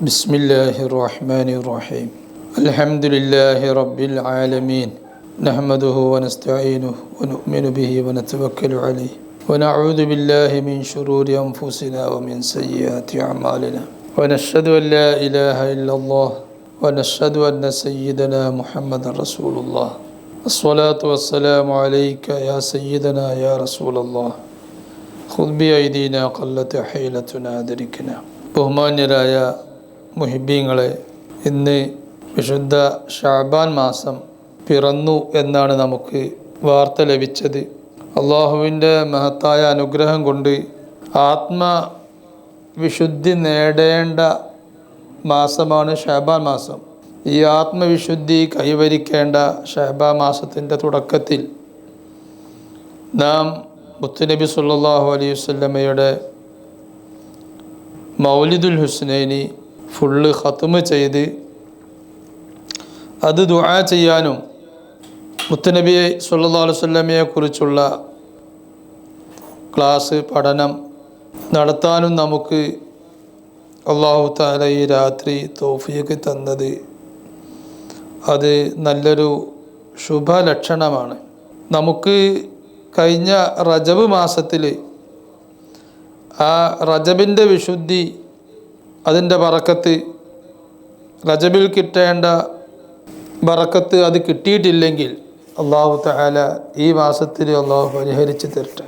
بسم الله الرحمن الرحيم الحمد لله رب العالمين نحمده ونستعينه ونؤمن به ونتوكل عليه ونعوذ بالله من شرور أنفسنا ومن سيئات أعمالنا ونشهد أن لا إله إلا الله ونشهد أن سيدنا محمد رسول الله الصلاة والسلام عليك يا سيدنا يا رسول الله خذ بأيدينا قلت حيلتنا أدركنا ബഹുമാന്യരായ മുഹിബീങ്ങളെ. ഇന്ന് വിശുദ്ധ ഷാബാൻ മാസം പിറന്നു എന്നാണ് നമുക്ക് വാർത്ത ലഭിച്ചത്. അള്ളാഹുവിന്റെ മഹത്തായ അനുഗ്രഹം കൊണ്ട് ആത്മവിശുദ്ധി നേടേണ്ട മാസമാണ് ഷാബാൻ മാസം. ഈ ആത്മവിശുദ്ധി കൈവരിക്കേണ്ട ഷഹബാ മാസത്തിന്റെ തുടക്കത്തിൽ നാം മുത്തുനബി സല്ലാഹു അലൈഹി വസല്ലമയുടെ മൗലിദുൽ ഹുസ്നൈനി ഫുള്ള് ഹത്തുമ് ചെയ്ത് അത് ദുആ ചെയ്യാനും മുത്തുനബി സല്ലല്ലാഹു അലൈഹി വസല്ലമയെ കുറിച്ചുള്ള ക്ലാസ് പഠനം നടത്താനും നമുക്ക് അള്ളാഹു താല ഈ രാത്രി തോഫിയൊക്കെ തന്നത് അത് നല്ലൊരു ശുഭലക്ഷണമാണ്. നമുക്ക് കഴിഞ്ഞ റജബ് മാസത്തിൽ ആ റജബിന്റെ വിശുദ്ധി അതിന്റെ വറക്കത്ത് റജബിൽ കിട്ടേണ്ട വറക്കത്ത് അത് കിട്ടിയിട്ടില്ലെങ്കിൽ അള്ളാഹു തആല ഈ മാസത്തിൽ അള്ളാഹു പരിഹരിച്ച് തരട്ടെ.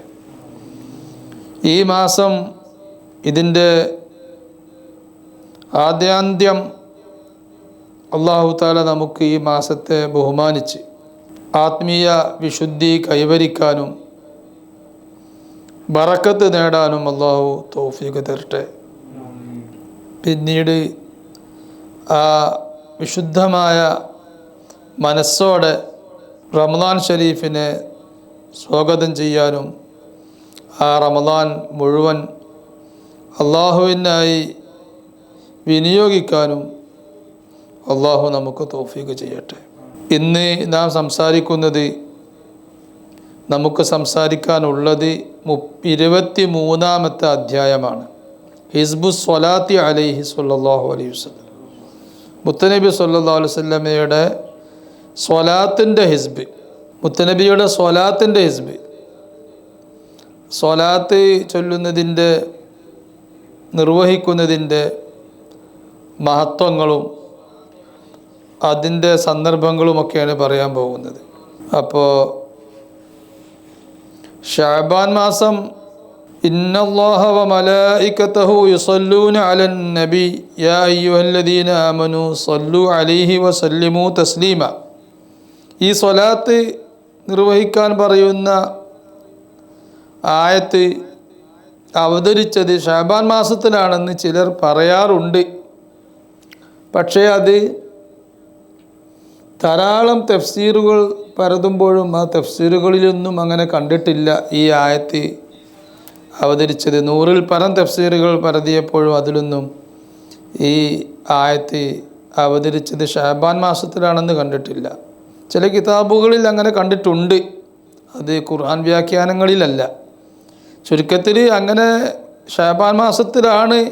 ഈ മാസം ഇതിന്റെ ആദ്യാന്ത്യം അള്ളാഹു താല നമുക്ക് ഈ മാസത്തെ ബഹുമാനിച്ച് ആത്മീയ വിശുദ്ധി കൈവരിക്കാനും ബറക്കത്ത് നേടാനും അള്ളാഹു തൗഫീഖ് തരട്ടെ. പിന്നീട് ആ വിശുദ്ധമായ മനസ്സോടെ റമദാൻ ഷരീഫിനെ സ്വാഗതം ചെയ്യാനും ആ റമദാൻ മുഴുവൻ അള്ളാഹുവിനായി വിനിയോഗിക്കാനും അള്ളാഹു നമുക്ക് തോഫീക്ക് ചെയ്യട്ടെ. ഇന്ന് നാം സംസാരിക്കുന്നത് നമുക്ക് സംസാരിക്കാനുള്ളത് മു ഇരുപത്തി മൂന്നാമത്തെ അധ്യായമാണ്. ഹിസ്ബു സ്വലാത്തി അലൈഹി സാഹു അലൈഹി വസ്ലം മുത്തനബി സല്ലല്ലാഹു അലൈഹി വസല്ലമയുടെ സ്വലാത്തിന്റെ ഹിസ്ബ് മുത്തനബിയുടെ സ്വലാത്തിന്റെ ഹിസ്ബ്. സ്വലാത്ത് ചൊല്ലുന്നതിന്റെ നിർവഹിക്കുന്നതിന്റെ മഹത്വങ്ങളും അതിന്റെ സന്ദർഭങ്ങളുമൊക്കെയാണ് പറയാൻ പോകുന്നത്. അപ്പോൾ ഷാബാൻ മാസം ഇന്നല്ലാഹ يصلون على النبي يا യാ الذين امنوا صلوا عليه وسلموا تسليما ഈ സ്വലാത്ത് നിർവഹിക്കാൻ പറയുന്ന ആയത്ത് അവതരിച്ചത് ഷാബാൻ മാസത്തിലാണെന്ന് ചിലർ പറയാറുണ്ട്. പക്ഷേ അത് ധാരാളം തഫ്സീറുകൾ പരതുമ്പോഴും ആ തഫ്സീറുകളിലൊന്നും അങ്ങനെ കണ്ടിട്ടില്ല ഈ ആയത്ത്. അവതരിച്ചത്. നൂറിൽ പരം തഫ്സീറുകൾ പരതിയപ്പോഴും അതിലൊന്നും ഈ ആയത്തി അവതരിച്ചത് ഷാബാൻ മാസത്തിലാണെന്ന് കണ്ടിട്ടില്ല. ചില കിതാബുകളിൽ അങ്ങനെ കണ്ടിട്ടുണ്ട്. അത് ഖുർആൻ വ്യാഖ്യാനങ്ങളിലല്ല. ചുരുക്കത്തിൽ അങ്ങനെ ഷാബാൻ മാസത്തിലാണ്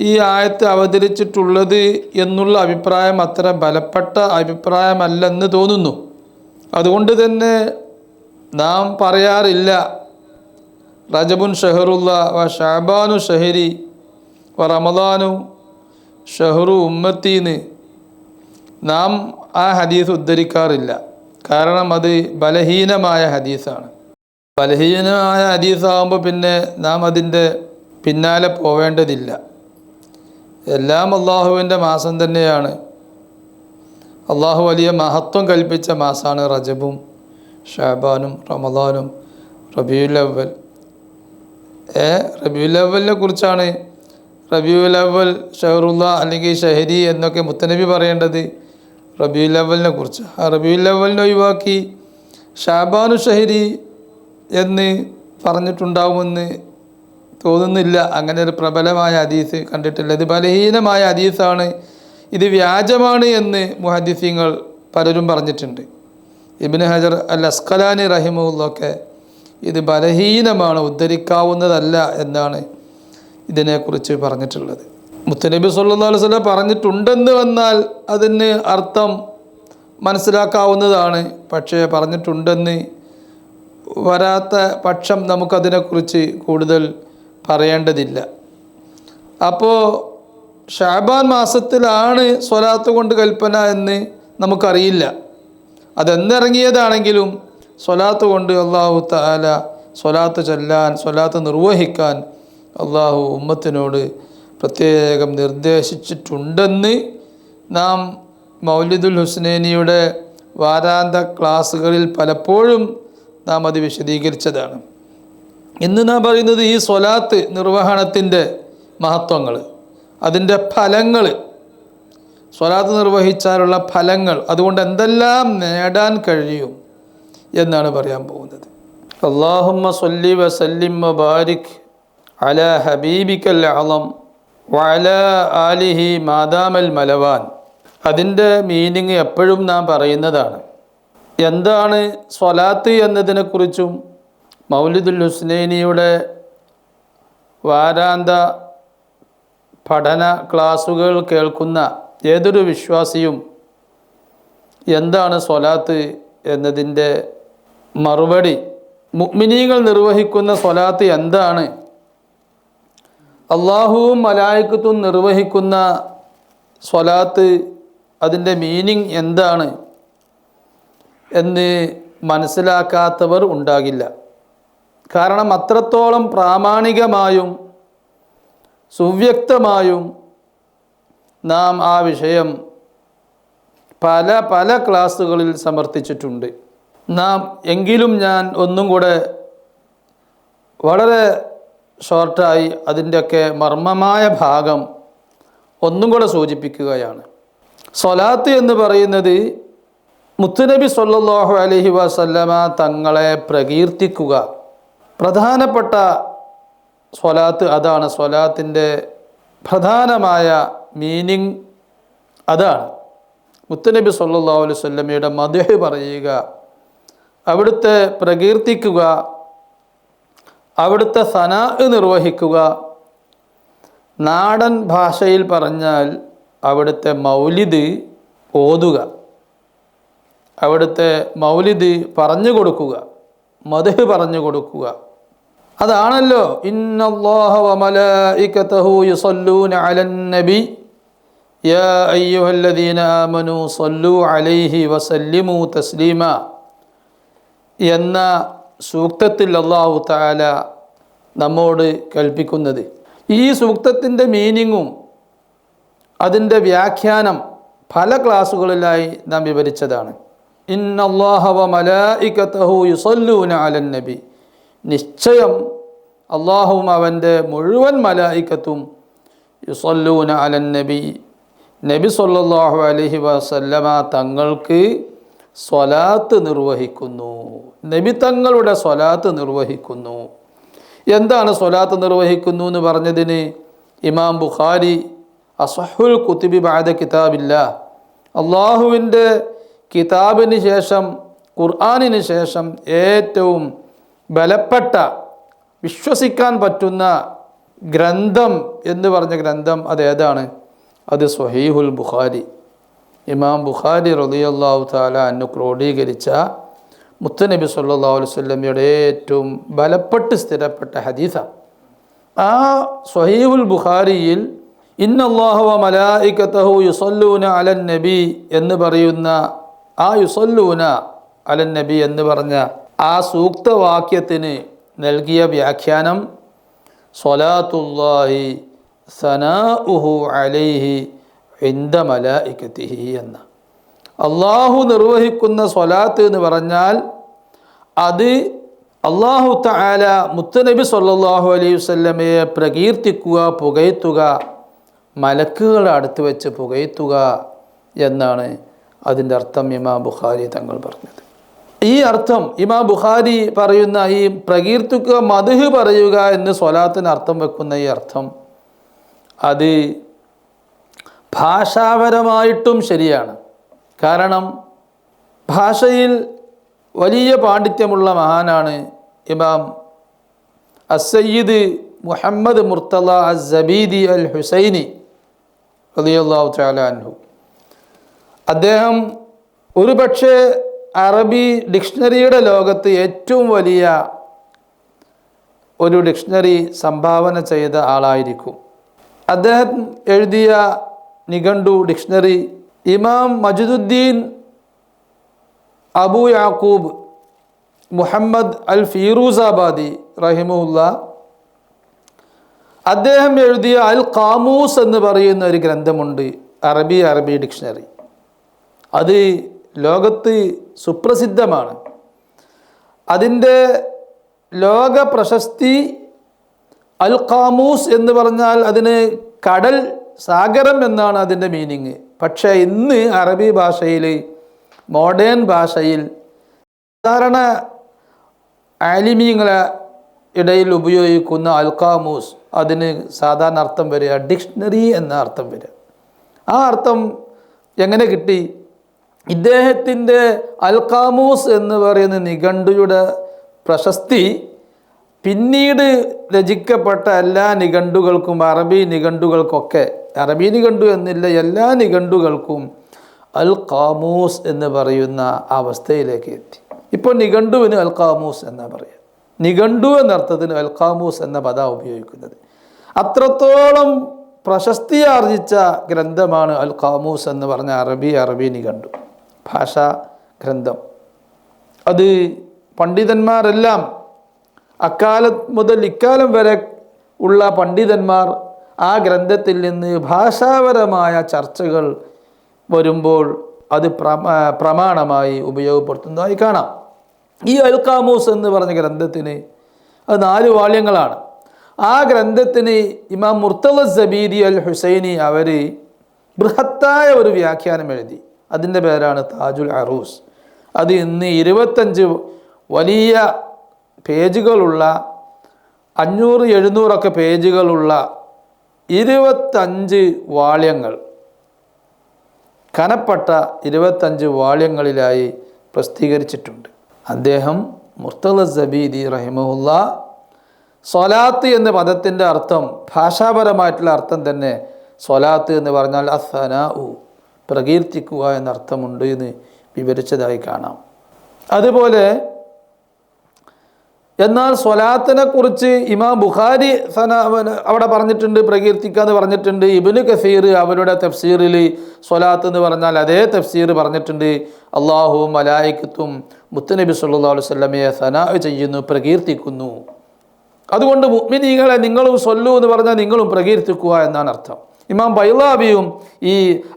ഈ ആയത്ത് അവതരിച്ചിട്ടുള്ളത് എന്നുള്ള അഭിപ്രായം അത്ര ബലപ്പെട്ട അഭിപ്രായമല്ലെന്ന് തോന്നുന്നു. അതുകൊണ്ട് തന്നെ നാം പറയാറില്ല റജബുൻ ഷെഹറുല്ല വ ഷാബാനു ഷഹരി വ റമദാനു ഷെഹറു ഉമ്മത്തീന്ന് നാം ആ ഹദീസ് ഉദ്ധരിക്കാറില്ല. കാരണം അത് ബലഹീനമായ ഹദീസാണ്. ബലഹീനമായ ഹദീസാകുമ്പോൾ പിന്നെ നാം അതിന്റെ പിന്നാലെ പോവേണ്ടതില്ല. എല്ലാം അള്ളാഹുവിന്റെ മാസം തന്നെയാണ്. അള്ളാഹു വലിയ മഹത്വം കൽപ്പിച്ച മാസമാണ് റജബും ഷാബാനും റമദാനും റബിയുൽ അവൽ അവലിനെ കുറിച്ചാണ്. റബിയുൽ അവൽ ഷഹറുല്ല അല്ലെങ്കിൽ ഷഹരി എന്നൊക്കെ മുത്തനബി പറയേണ്ടത് റബിയുൽ അവലിനെ കുറിച്ച്. ആ റബിയുൽ അവലിനെ ഒഴിവാക്കി ഷാബാനു ഷഹരി എന്ന് പറഞ്ഞിട്ടുണ്ടാവുമെന്ന് തോന്നുന്നില്ല. അങ്ങനെ ഒരു പ്രബലമായ ഹദീസ് കണ്ടിട്ടില്ല. ഇത് ബലഹീനമായ ഹദീസാണ്. ഇത് വ്യാജമാണ് എന്ന് മുഹദീസിങ്ങൾ പലരും പറഞ്ഞിട്ടുണ്ട്. ഇബിന് ഹജർ അൽ അസ്കലാനി റഹിമുള്ളൊക്കെ ഇത് ബലഹീനമാണ് ഉദ്ധരിക്കാവുന്നതല്ല എന്നാണ് ഇതിനെക്കുറിച്ച് പറഞ്ഞിട്ടുള്ളത്. മുത്തനബി അലൈഹി വസല്ലം പറഞ്ഞിട്ടുണ്ടെന്ന് വന്നാൽ അതിന് അർത്ഥം മനസ്സിലാക്കാവുന്നതാണ്. പക്ഷേ പറഞ്ഞിട്ടുണ്ടെന്ന് വരാത്ത പക്ഷം നമുക്കതിനെക്കുറിച്ച് കൂടുതൽ പറയേണ്ടതില്ല. അപ്പോൾ ഷാബാൻ മാസത്തിലാണ് സ്വലാത്ത് കൊണ്ട് കൽപ്പന എന്ന് നമുക്കറിയില്ല. അതെന്നിറങ്ങിയതാണെങ്കിലും സ്വലാത്ത് കൊണ്ട് അള്ളാഹു താല സ്വലാത്ത് ചൊല്ലാൻ സ്വലാത്ത് നിർവഹിക്കാൻ അള്ളാഹു ഉമ്മത്തിനോട് പ്രത്യേകം നിർദ്ദേശിച്ചിട്ടുണ്ടെന്ന് നാം മൗലിദുൽ ഹുസ്നേനിയുടെ വാരാന്ത ക്ലാസ്സുകളിൽ പലപ്പോഴും നാം അത് വിശദീകരിച്ചതാണ്. ഇന്ന് നാം പറയുന്നത് ഈ സ്വലാത്ത് നിർവഹണത്തിന്റെ മഹത്വങ്ങൾ അതിന്റെ ഫലങ്ങൾ. സ്വലാത്ത് നിർവഹിച്ചാലുള്ള ഫലങ്ങൾ അതുകൊണ്ട് എന്തെല്ലാം നേടാൻ കഴിയും? എന്നാണ് പറയാൻ പോകുന്നത്. അള്ളാഹുമ്മ സല്ലി വസല്ലിം ബാരിക് അല ഹബീബിക്കൽ അളം വല ആലിഹി മാതാമൽ മലവാൻ. അതിന്റെ മീനിങ് എപ്പോഴും നാം പറയുന്നതാണ്. എന്താണ് സ്വലാത്ത് എന്നതിനെക്കുറിച്ചും മൗലിദുൽ ഹുസ്നൈനിയുടെ വാരാന്ത പഠന ക്ലാസ്സുകൾ കേൾക്കുന്ന ഏതൊരു വിശ്വാസിയും എന്താണ് സ്വലാത്ത് എന്നതിന്റെ മറുപടി മുഅ്മിനീങ്ങൾ നിർവഹിക്കുന്ന സ്വലാത്ത് എന്താണ്? അള്ളാഹുവും മലായിക്കത്തും നിർവഹിക്കുന്ന സ്വലാത്ത് അതിന്റെ മീനിങ് എന്താണ് എന്ന് മനസ്സിലാക്കാത്തവർ ഉണ്ടാകില്ല. കാരണം അത്രത്തോളം പ്രാമാണികമായും സുവ്യക്തമായും നാം ആ വിഷയം പല പല ക്ലാസ്സുകളിൽ സമർത്ഥിച്ചിട്ടുണ്ട്. നാം എങ്കിലും ഞാൻ ഒന്നും കൂടെ വളരെ ഷോർട്ടായി അതിന്റെയൊക്കെ മർമ്മമായ ഭാഗം ഒന്നും കൂടെ സൂചിപ്പിക്കുകയാണ്. സൊലാത്ത് എന്ന് പറയുന്നത് മുത്തുനബി സൊല്ലാഹു അലഹി വസല്ലമ തങ്ങളെ പ്രകീർത്തിക്കുക. പ്രധാനപ്പെട്ട സ്വലാത്ത് അതാണ്. സ്വലാത്തിന്റെ പ്രധാനമായ മീനിങ് അതാണ്. മുത്തുനബി സല്ലാ അലൈഹി വസല്ലമയുടെ മധുഹ് പറയുക. അവിടുത്തെ പ്രകീർത്തിക്കുക അവിടുത്തെ സനാ നിർവഹിക്കുക. നാടൻ ഭാഷയിൽ പറഞ്ഞാൽ അവിടുത്തെ മൗലിദ് ഓതുക. അവിടുത്തെ മൗലിദ് പറഞ്ഞു കൊടുക്കുക. മധു പറഞ്ഞു കൊടുക്കുക. അതാണല്ലോ. നബി. യാ അയ്യുഹല്ലദീന അലൈഹി വസല്ലിമു തസ്ലീമ. എന്ന സൂക്തത്തിൽ അള്ളാഹു താല നമ്മോട് കൽപ്പിക്കുന്നത്. ഈ സൂക്തത്തിന്റെ മീനിങ്ങും അതിന്റെ വ്യാഖ്യാനം പല ക്ലാസ്സുകളിലായി നാം വിവരിച്ചതാണ്. ഇന്നല്ലാഹവ നബി. നിശ്ചയം അള്ളാഹുവും അവന്റെ മുഴുവൻ മലായിക്കത്തും യുസല്ലൂന അലൻ നബി. നബി സല്ലാഹു അലഹി വസല്ലമ തങ്ങൾക്ക് സ്വലാത്ത് നിർവഹിക്കുന്നു. നിമിത്തങ്ങളുടെ സ്വലാത്ത് നിർവഹിക്കുന്നു. എന്താണ് സ്വലാത്ത് നിർവഹിക്കുന്നു എന്ന് പറഞ്ഞതിന് ഇമാം ബുഖാരി അസഹുൽ കുത്തിബി ബാദ കിതാബില്ല അള്ളാഹുവിന്റെ കിതാബിന് ശേഷം ഖുർആാനിന് ശേഷം ഏറ്റവും ബലപ്പെട്ട വിശ്വസിക്കാൻ പറ്റുന്ന ഗ്രന്ഥം എന്ന് പറഞ്ഞ ഗ്രന്ഥം അത് ഏതാണ് അത് സ്വഹീഹുൽ ബുഖാരി. ഇമാം ബുഖാരി റളിയല്ലാഹു താല അന്നു ക്രോഡീകരിച്ച മുത്തനബി സല്ലാ അലൈഹി വസല്ലമയുടെ ഏറ്റവും ബലപ്പെട്ട് സ്ഥിരപ്പെട്ട ഹദീസ ആ സ്വഹീഹുൽ ബുഖാരിയിൽ ഇന്നല്ലാഹുവ വ മലായികത്തഹു യുസല്ലൂന അലൻ നബി എന്ന് പറയുന്ന ആ യുസല്ലൂന അലൻ നബി എന്ന് പറഞ്ഞ ആ സൂക്തവാക്യത്തിന് നൽകിയ വ്യാഖ്യാനം സൊലാത്തുല്ലാഹി സനാ ഉഹു അലൈഹി ഇന്ദ ഇക്കത്തിഹി എന്ന്. അള്ളാഹു നിർവഹിക്കുന്ന സ്വലാത്ത് എന്ന് പറഞ്ഞാൽ അത് അള്ളാഹു താല മുത്തനബി സല്ലാഹു അലൈഹി വസല്ലമയെ പ്രകീർത്തിക്കുക പുകയത്തുക മലക്കുകളെ അടുത്ത് വെച്ച് പുകയത്തുക എന്നാണ് അതിന്റെ അർത്ഥം ഇമാം ബുഖാരി തങ്ങൾ പറഞ്ഞത്. ഈ അർത്ഥം ഇമാം ബുഖാരി പറയുന്ന ഈ പ്രകീർത്തിക്കുക മധുഹ് പറയുക എന്ന് സ്വലാത്തിന് അർത്ഥം വെക്കുന്ന ഈ അർത്ഥം അത് ഭാഷാപരമായിട്ടും ശരിയാണ്. കാരണം ഭാഷയിൽ വലിയ പാണ്ഡിത്യമുള്ള മഹാനാണ് ഇമാം അസയ്യിദ് മുഹമ്മദ് മുർത്തല അസബീദി സബീദി അൽ ഹുസൈനി റളിയല്ലാഹു തആല അൻഹു. അദ്ദേഹം ഒരുപക്ഷെ അറബി ഡിക്ഷണറിയുടെ ലോകത്ത് ഏറ്റവും വലിയ ഒരു ഡിക്ഷണറി സംഭാവന ചെയ്ത ആളായിരിക്കും. അദ്ദേഹം എഴുതിയ നിഘണ്ടു ഡിക്ഷണറി. ഇമാം മജുദുദ്ദീൻ അബു യാക്കൂബ് മുഹമ്മദ് അൽ ഫീറൂസാബാദി റഹിമുല്ല അദ്ദേഹം എഴുതിയ അൽ കാമൂസ് എന്ന് പറയുന്ന ഒരു ഗ്രന്ഥമുണ്ട് അറബി അറബി ഡിക്ഷണറി. അത് ലോകത്ത് സുപ്രസിദ്ധമാണ്. അതിന്റെ ലോക പ്രശസ്തി അൽ കാമൂസ് എന്ന് പറഞ്ഞാൽ അതിന് കടൽ സാഗരം എന്നാണ് അതിന്റെ മീനിങ് പക്ഷേ ഇന്ന് അറബി ഭാഷയിൽ മോഡേൺ ഭാഷയിൽ സാധാരണ ആലിമീങ്ങളെ ഇടയിൽ ഉപയോഗിക്കുന്ന അൽക്കാമൂസ് അതിന് സാധാരണ അർത്ഥം വരിക ഡിക്ഷണറി എന്ന അർത്ഥം വരിക. ആ അർത്ഥം എങ്ങനെ കിട്ടി? ഇദ്ദേഹത്തിന്റെ അൽക്കാമൂസ് എന്ന് പറയുന്ന നിഘണ്ടുയുടെ പ്രശസ്തി പിന്നീട് രചിക്കപ്പെട്ട എല്ലാ നിഘണ്ടുകൾക്കും അറബി നിഘണ്ടുകൾക്കൊക്കെ അറബി നിഘണ്ടു എന്നില്ല എല്ലാ നിഘണ്ടുകൾക്കും അൽ ഖാമൂസ് എന്ന് പറയുന്ന അവസ്ഥയിലേക്ക് എത്തി. ഇപ്പോൾ നിഘണ്ടുവിന് അൽ ഖാമൂസ് എന്നാണ് പറയുക. നിഘണ്ടു എന്നർത്ഥത്തിന് അൽ ഖാമൂസ് എന്ന പദ ഉപയോഗിക്കുന്നത്. അത്രത്തോളം പ്രശസ്തി ആർജിച്ച ഗ്രന്ഥമാണ് അൽ ഖാമൂസ് എന്ന് പറഞ്ഞ അറബി അറബി നിഘണ്ടു. ഭാഷാ ഗ്രന്ഥം. അത് പണ്ഡിതന്മാരെല്ലാം അക്കാലം മുതൽ ഇക്കാലം വരെ ഉള്ള പണ്ഡിതന്മാർ ആ ഗ്രന്ഥത്തിൽ നിന്ന് ഭാഷാപരമായ ചർച്ചകൾ വരുമ്പോൾ അത് പ്രമ പ്രമാണമായി ഉപയോഗപ്പെടുത്തുന്നതായി കാണാം. ഈ അൽക്കാമൂസ് എന്ന് പറഞ്ഞ ഗ്രന്ഥത്തിന് അത് നാല് വാള്യങ്ങളാണ്. ആ ഗ്രന്ഥത്തിന് ഇമാം മുർത്തല സബീദി അൽ ഹുസൈനി അവർ ബൃഹത്തായ ഒരു വ്യാഖ്യാനം എഴുതി. അതിന്റെ പേരാണ് താജുൽ അറൂസ്. അത് ഇന്ന് ഇരുപത്തഞ്ച് വലിയ പേജുകളുള്ള അഞ്ഞൂറ് എഴുന്നൂറൊക്കെ പേജുകളുള്ള ഇരുപത്തഞ്ച് വാള്യങ്ങൾ കനപ്പെട്ട ഇരുപത്തഞ്ച് വാള്യങ്ങളിലായി പ്രസിദ്ധീകരിച്ചിട്ടുണ്ട്. അദ്ദേഹം മുർത്തല സബീദി റഹിമുല്ല സൊലാത്ത് എന്ന പദത്തിന്റെ അർത്ഥം ഭാഷാപരമായിട്ടുള്ള അർത്ഥം തന്നെ സൊലാത്ത് എന്ന് പറഞ്ഞാൽ അസന ഉ പ്രകീർത്തിക്കുക എന്ന അർത്ഥമുണ്ട് എന്ന് വിവരിച്ചതായി കാണാം. അതുപോലെ എന്നാൽ സ്വലാത്തിനെ കുറിച്ച് ഇമാം ബുഖാരി അവിടെ പറഞ്ഞിട്ടുണ്ട് പ്രകീർത്തിക്കുക എന്ന് പറഞ്ഞിട്ടുണ്ട്. ഇബിന് കസീർ അവരുടെ തഫ്സീറിൽ സ്വലാത്ത് എന്ന് പറഞ്ഞാൽ അതേ തഫ്സീർ പറഞ്ഞിട്ടുണ്ട്. അള്ളാഹുവും മലായിക്കത്തും മുത്തുനബി സല്ലാ അലൈഹി സ്വല്ലമയെ സനാ ചെയ്യുന്നു പ്രകീർത്തിക്കുന്നു. അതുകൊണ്ട് മുഅ്മിനീങ്ങളെ നിങ്ങളും സൊല്ലു എന്ന് പറഞ്ഞാൽ നിങ്ങളും പ്രകീർത്തിക്കുക എന്നാണ് അർത്ഥം. ഇമാം ബൈലാബിയും ഈ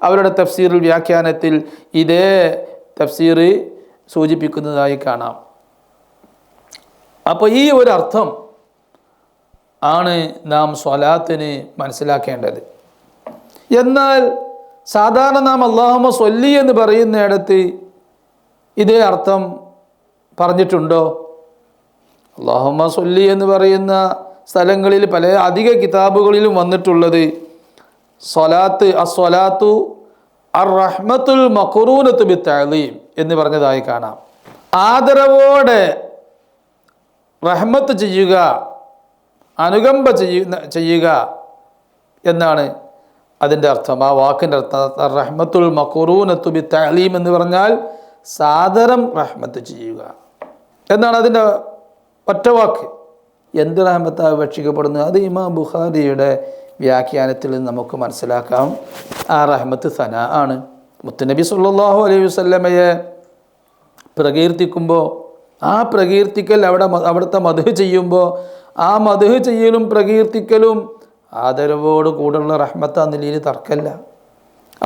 അവരുടെ തഫ്സീറിൽ വ്യാഖ്യാനത്തിൽ ഇതേ തഫ്സീർ സൂചിപ്പിക്കുന്നതായി കാണാം. അപ്പോൾ ഈ ഒരു അർത്ഥം ആണ് നാം സ്വലാത്തിന് മനസ്സിലാക്കേണ്ടത്. എന്നാൽ സാധാരണ നാം അള്ളാഹുമ സ്വല്ലി എന്ന് പറയുന്നിടത്ത് ഇതേ അർത്ഥം പറഞ്ഞിട്ടുണ്ടോ? അള്ളാഹുമ സ്വല്ലി എന്ന് പറയുന്ന സ്ഥലങ്ങളിൽ പല അധിക കിതാബുകളിലും വന്നിട്ടുള്ളത് സ്വലാത്ത് അസ്വലാത്തു അർ റഹ്മത്തുൽ മഖറൂനത്ത് ബി എന്ന് പറഞ്ഞതായി കാണാം. ആദരവോടെ റഹ്മത്ത് ചെയ്യുക അനുകമ്പ ചെയ്യുന്ന ചെയ്യുക എന്നാണ് അതിന്റെ അർത്ഥം. ആ വാക്കിന്റെ അർത്ഥം റഹ്മത്തുൽ മഖറൂനത്തു ബി തഅലീം എന്ന് പറഞ്ഞാൽ സാദരം റഹ്മത്ത് ചെയ്യുക. എന്നാണ് അതിന്റെ ഒറ്റ വാക്ക്. എന്ത് റഹ്മത്താണ് അപേക്ഷിക്കപ്പെടുന്നത്? അത് ഇമാം ബുഖാരിയുടെ വ്യാഖ്യാനത്തിൽ നിന്ന് നമുക്ക് മനസ്സിലാക്കാം. ആ റഹ്മത്ത് സന ആണ്. മുത്തുനബി സല്ലാഹു അലൈഹി വസല്ലമയെ പ്രകീർത്തിക്കുമ്പോൾ ആ പ്രകീർത്തിക്കൽ അവിടെ അവിടുത്തെ മധു ചെയ്യുമ്പോൾ ആ മധു ചെയ്യലും പ്രകീർത്തിക്കലും ആദരവോട് കൂടുള്ള റഹ്മത്ത് ആ നിലയിൽ തർക്കമല്ല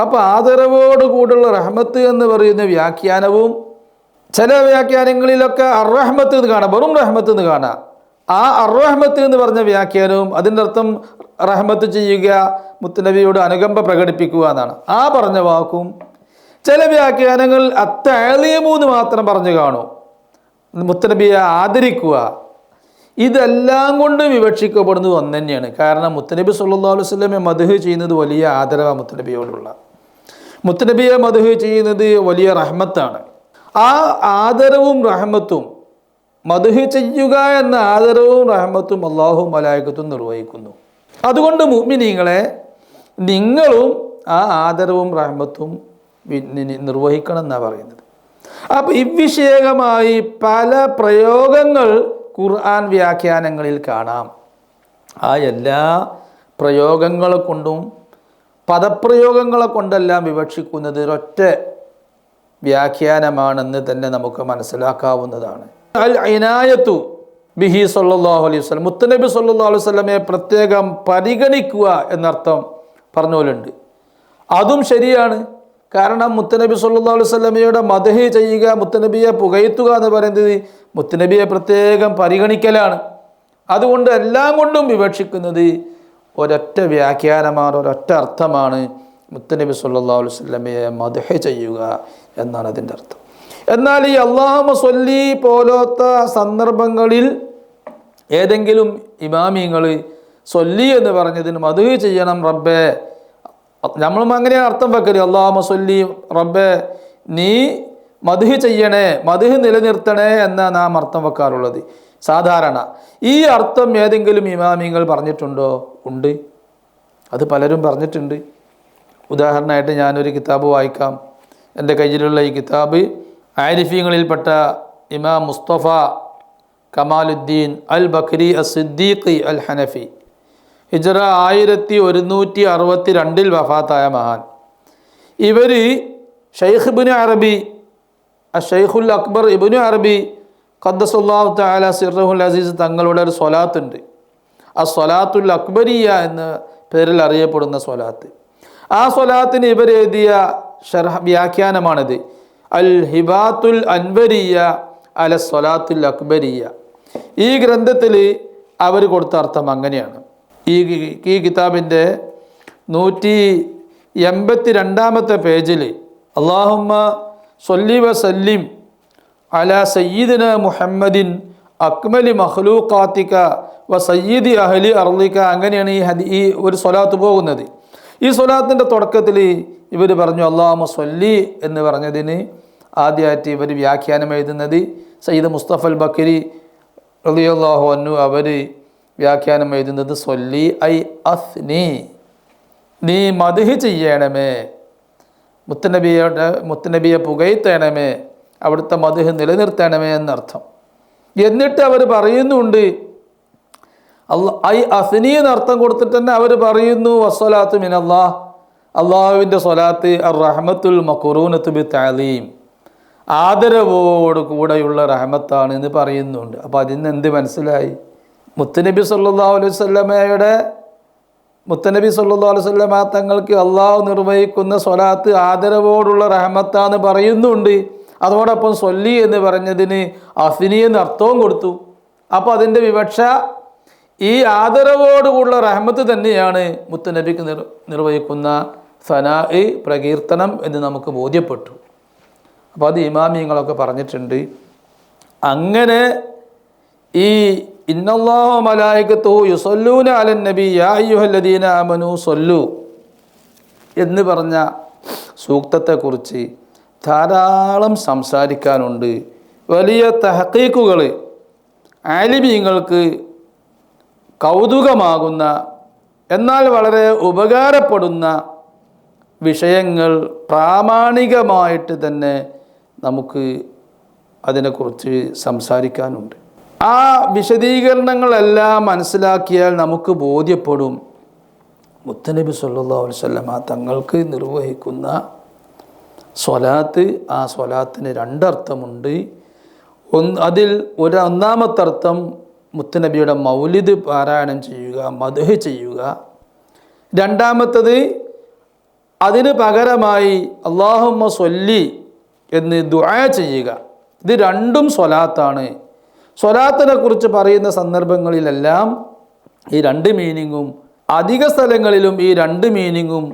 അപ്പോൾ ആദരവോട് കൂടുള്ള റഹ്മത്ത് എന്ന് പറയുന്ന വ്യാഖ്യാനവും ചില വ്യാഖ്യാനങ്ങളിലൊക്കെ അർറഹ്മത്ത് എന്ന് കാണാം വെറും റഹ്മത്ത് എന്ന് കാണാം. ആ അർറഹ്മത്ത് എന്ന് പറഞ്ഞ വ്യാഖ്യാനവും അതിന്റെ അർത്ഥം റഹ്മത്ത് ചെയ്യുക മുത്തനബിയോട് അനുകമ്പ പ്രകടിപ്പിക്കുക എന്നാണ്. ആ പറഞ്ഞ വാക്കും ചില വ്യാഖ്യാനങ്ങൾ അത്തഴലിയമൂന്ന് മാത്രം പറഞ്ഞു കാണും. മുത്തനബിയെ ആദരിക്കുക ഇതെല്ലാം കൊണ്ടും വിവക്ഷിക്കപ്പെടുന്നത് ഒന്ന് തന്നെയാണ്. കാരണം മുത്തനബി സല്ലാ അലൈഹി മധുഹ് മധു ചെയ്യുന്നത് വലിയ ആദരവ മുത്തനബിയോടുള്ള. മുത്തനബിയെ മധുഹ് ചെയ്യുന്നത് വലിയ റഹ്മത്താണ്. ആ ആദരവും റഹ്മത്തും മധുഹ് ചെയ്യുക എന്ന ആദരവും റഹ്മത്തും അള്ളാഹു മലായകത്തും നിർവഹിക്കുന്നു. അതുകൊണ്ട് മുഅ്മിനീങ്ങളെ നിങ്ങളും ആ ആദരവും റഹ്മത്തും നിർവഹിക്കണം എന്നാണ് പറയുന്നത്. അപ്പം ഇവിഷയകമായി പല പ്രയോഗങ്ങൾ ഖുർആൻ വ്യാഖ്യാനങ്ങളിൽ കാണാം. ആ എല്ലാ പ്രയോഗങ്ങളെ കൊണ്ടും പദപ്രയോഗങ്ങളെ കൊണ്ടെല്ലാം വിവക്ഷിക്കുന്നത് ഒരൊറ്റ വ്യാഖ്യാനമാണെന്ന് തന്നെ നമുക്ക് മനസ്സിലാക്കാവുന്നതാണ്. അൽ ഐനായത്തു ബിഹി സല്ലല്ലാഹു അലൈഹി വസല്ലം മുത്തനബി സല്ലല്ലാഹു അലൈഹി വസ്ലമെ പ്രത്യേകം പരിഗണിക്കുക എന്നർത്ഥം പറഞ്ഞോലുണ്ട് അതും ശരിയാണ്. കാരണം മുത്തനബി സല്ലാ അലൈഹി മദഹി ചെയ്യുക മുത്തനബിയെ പുകയത്തുക എന്ന് പറയുന്നത് മുത്തനബിയെ പ്രത്യേകം പരിഗണിക്കലാണ്. അതുകൊണ്ട് എല്ലാം കൊണ്ടും വിവക്ഷിക്കുന്നത് ഒരൊറ്റ വ്യാഖ്യാനമാണ് ഒരൊറ്റ അർത്ഥമാണ് മുത്തനബി സല്ലാ അലൈഹി വസല്ലമയെ മദഹ് ചെയ്യുക എന്നാണ് അതിന്റെ അർത്ഥം. എന്നാൽ ഈ അള്ളാഹു സൊല്ലി പോലത്തെ സന്ദർഭങ്ങളിൽ ഏതെങ്കിലും ഇമാമിങ്ങൾ സൊല്ലി എന്ന് പറഞ്ഞതിന് മധു ചെയ്യണം റബ്ബേ. നമ്മളും അങ്ങനെയാണ് അർത്ഥം വെക്കൽ. അള്ളാഹു സൊല്ലി റബ്ബെ നീ മധുഹ് ചെയ്യണേ മധുഹ് നിലനിർത്തണേ എന്നാണ് നാം അർത്ഥം വെക്കാറുള്ളത്. സാധാരണ. ഈ അർത്ഥം ഏതെങ്കിലും ഇമാമിങ്ങൾ പറഞ്ഞിട്ടുണ്ടോ? ഉണ്ട്. അത് പലരും പറഞ്ഞിട്ടുണ്ട്. ഉദാഹരണമായിട്ട് ഞാനൊരു കിതാബ് വായിക്കാം. എന്റെ കയ്യിലുള്ള ഈ കിതാബ് ആരിഫീങ്ങളിൽപ്പെട്ട Imam Mustafa Kamaluddin al Bakri as Siddiqi al Hanafi ഹിജറ ആയിരത്തി ഒരുന്നൂറ്റി അറുപത്തി രണ്ടിൽ വഫാത്തായ മഹാൻ. ഇവർ ഷെയ്ഖ് ഇബിനു അറബി ഷെയ്ഖുൽ അക്ബർ ഇബിനു അറബി ഖദ്ദസുല്ലാഹു താല സിറഹുൽ അസീസ് തങ്ങളുടെ ഒരു സ്വലാത്തുണ്ട്. ആ സ്വലാത്തുൽ അക്ബരിയ എന്ന പേരിൽ അറിയപ്പെടുന്ന സ്വലാത്ത്. ആ സ്വലാത്തിന് ഇവരെഴുതിയ ഷർഹ വ്യാഖ്യാനമാണിത്. അൽ ഹിബാത്തുൽ അൻവരിയ അല സ്വലാത്തുൽ അക്ബരിയ. ഈ ഗ്രന്ഥത്തിൽ അവർ കൊടുത്ത അർത്ഥം അങ്ങനെയാണ്. ഈ ഈ കിതാബിന്റെ നൂറ്റി എൺപത്തി രണ്ടാമത്തെ പേജിൽ അള്ളാഹുമ്മ സൊല്ലി വസല്ലിം അല സയ്യിദിന മുഹമ്മദിൻ അക്മലി മഹ്ലൂഖാത്തിക വ സയ്യിദി അഹലി അർലിക്ക അങ്ങനെയാണ് ഈ ഹദി ഈ ഒരു സ്വലാത്ത് പോകുന്നത്. ഈ സ്വലാത്തിന്റെ തുടക്കത്തിൽ ഇവർ പറഞ്ഞു അള്ളാഹു സൊല്ലി എന്ന് പറഞ്ഞതിന് ആദ്യമായിട്ട് ഇവർ വ്യാഖ്യാനം എഴുതുന്നത് സയ്യിദ് മുസ്തഫൽ ബക്കരി റളിയല്ലാഹു അന്നു അവർ വ്യാഖ്യാനം എഴുതുന്നത് സൊല്ലി ഐ അസ്നി നീ. മധുഹ് ചെയ്യണമേ. മുത്തനബിയുടെ മുത്തനബിയെ പുകയത്തേണമേ അവിടുത്തെ മധുഹ് നിലനിർത്തണമേ എന്നർത്ഥം. എന്നിട്ട് അവർ പറയുന്നുണ്ട് അല്ല ഐ അസ്നി എന്നർത്ഥം കൊടുത്തിട്ട് തന്നെ അവർ പറയുന്നു വസ്വലാത്ത് അള്ളാഹ് അള്ളാഹുവിന്റെ സ്വലാത്ത് അർ റഹ്മത്തുൽ മക്കുറൂനത്ത് ബി താലീം ആദരവോട് കൂടെയുള്ള റഹ്മത്താണ് എന്ന് പറയുന്നുണ്ട്. അപ്പോൾ അതിൽ നിന്ന് എന്ത് മനസ്സിലായി? മുത്തനബി സല്ലാ അലൈഹി മുത്തനബി സല്ലാ അലൈഹി വസല്ലമ തങ്ങൾക്ക് അള്ളാഹു നിർവഹിക്കുന്ന സ്വലാത്ത് ആദരവോടുള്ള റഹമത്താന്ന് പറയുന്നുണ്ട്. അതോടൊപ്പം സൊല്ലി എന്ന് പറഞ്ഞതിന് അഫിനി എന്ന് അർത്ഥവും കൊടുത്തു. അപ്പോൾ അതിന്റെ വിവക്ഷ ഈ ആദരവോടുകൂടുള്ള റഹമത്ത് തന്നെയാണ് മുത്തനബിക്ക് നിർ നിർവഹിക്കുന്ന സനാ പ്രകീർത്തനം എന്ന് നമുക്ക് ബോധ്യപ്പെട്ടു. അപ്പോൾ അത് ഇമാമിയങ്ങളൊക്കെ പറഞ്ഞിട്ടുണ്ട്. അങ്ങനെ ഈ ഇന്നല്ലാഹു എന്ന് പറഞ്ഞ സൂക്തത്തെക്കുറിച്ച് ധാരാളം സംസാരിക്കാനുണ്ട്. വലിയ തഹക്കീക്കുകൾ ആലിമീങ്ങൾക്ക് കൗതുകമാകുന്ന എന്നാൽ വളരെ ഉപകാരപ്പെടുന്ന വിഷയങ്ങൾ പ്രാമാണികമായിട്ട് തന്നെ നമുക്ക് അതിനെക്കുറിച്ച് സംസാരിക്കാനുണ്ട്. ആ വിശദീകരണങ്ങളെല്ലാം മനസ്സിലാക്കിയാൽ നമുക്ക് ബോധ്യപ്പെടും. മുത്തനബി സല്ലാ അലൈഹി വസല്ലമ തങ്ങൾക്ക് നിർവഹിക്കുന്ന സ്വലാത്ത് ആ സ്വലാത്തിന് രണ്ടർത്ഥമുണ്ട്. ഒന്ന് അതിൽ ഒരു ഒന്നാമത്തെ അർത്ഥം മുത്തനബിയുടെ മൗലിദ് പാരായണം ചെയ്യുക മധുഹ് ചെയ്യുക. രണ്ടാമത്തത് അതിന് പകരമായി അള്ളാഹുമ്മ സൊല്ലി എന്ന് ദുആ ചെയ്യുക. ഇത് രണ്ടും സ്വലാത്താണ്. സ്വലാത്തിനെ കുറിച്ച് പറയുന്ന സന്ദർഭങ്ങളിലെല്ലാം ഈ രണ്ട് മീനിങ്ങും അധിക സ്ഥലങ്ങളിലും ഈ രണ്ട് മീനിങ്ങും